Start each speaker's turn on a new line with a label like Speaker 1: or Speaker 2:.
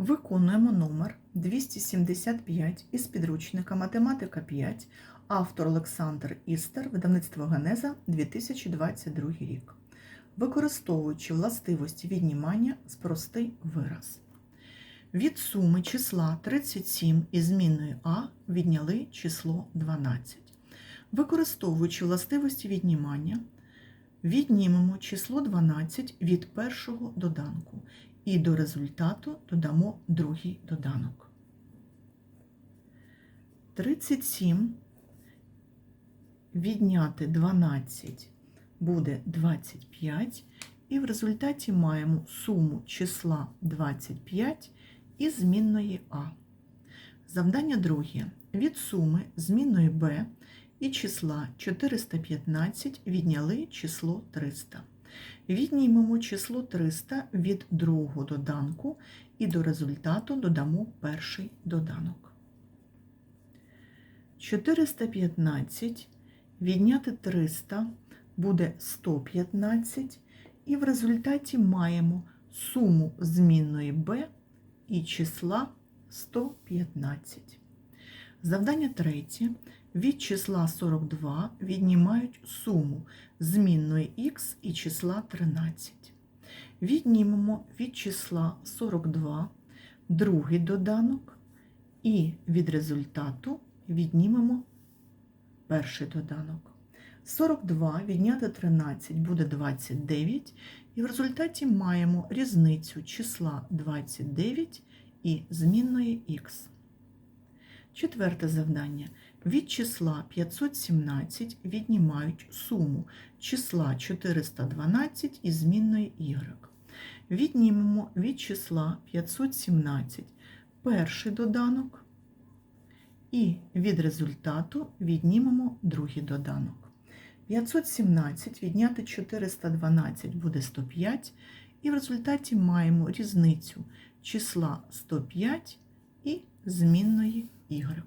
Speaker 1: Виконуємо номер 275 із підручника Математика 5, автор Олександр Істер, видавництво Генеза 2022 рік. Використовуючи властивості віднімання, спростий вираз. Від суми числа 37 із змінною А відняли число 12. Використовуючи властивості віднімання, віднімемо число 12 від першого доданку і до результату додамо другий доданок. 37 відняти 12 буде 25, і в результаті маємо суму числа 25 із змінної А. Завдання друге. Від суми змінної Б і числа 415 відняли число 300. Віднімемо число 300 від другого доданку і до результату додамо перший доданок. 415 відняти 300 буде 115, і в результаті маємо суму змінної b і числа 115. Завдання третє. Від числа 42 віднімають суму змінної х і числа 13. Віднімемо від числа 42 другий доданок і від результату віднімемо перший доданок. 42 відняти 13 буде 29, і в результаті маємо різницю числа 29 і змінної х. Четверте завдання. Від числа 517 віднімають суму числа 412 і змінної y. Віднімемо від числа 517 перший доданок і від результату віднімемо другий доданок. 517 відняти 412 буде 105, і в результаті маємо різницю числа 105 і змінної y.